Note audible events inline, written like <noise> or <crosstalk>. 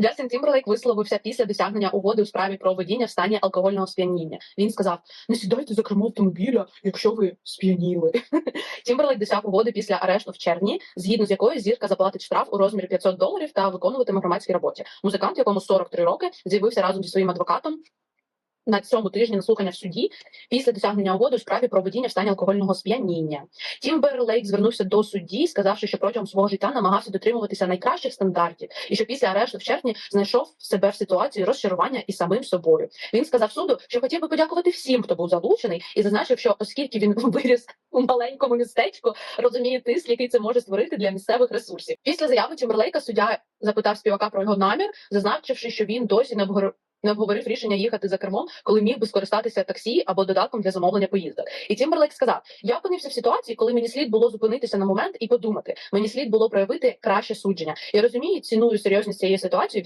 Джастін Тімберлейк висловився після досягнення угоди у справі про водіння в стані алкогольного сп'яніння. Він сказав: не сідайте за кермо автомобіля, якщо ви сп'яніли. <laughs> Тімберлейк досяг угоди після арешту в червні, згідно з якою зірка заплатить штраф у розмірі 500 доларів та виконуватиме громадські роботі. Музикант, якому 43 роки, з'явився разом зі своїм адвокатом. На цьому тижні на слухання в суді після досягнення угоди у справі про водіння в стані алкогольного сп'яніння. Тімберлейк звернувся до судді, сказавши, що протягом свого життя намагався дотримуватися найкращих стандартів, і що після арешту в червні знайшов себе в ситуації розчарування і самим собою. Він сказав суду, що хотів би подякувати всім, хто був залучений, і зазначив, що оскільки він <laughs> виріс у маленькому містечку, розуміє тиск, який це може створити для місцевих ресурсів. Після заяви Тімберлейка суддя запитав співака про його намір, зазначивши, що він досі не не обговорив рішення їхати за кермом, коли міг би скористатися таксі або додатком для замовлення поїздок. І Тімберлейк сказав: Я опинився в ситуації, коли мені слід було зупинитися на момент і подумати. Мені слід було проявити краще судження. Я розумію, ціную серйозність цієї ситуації.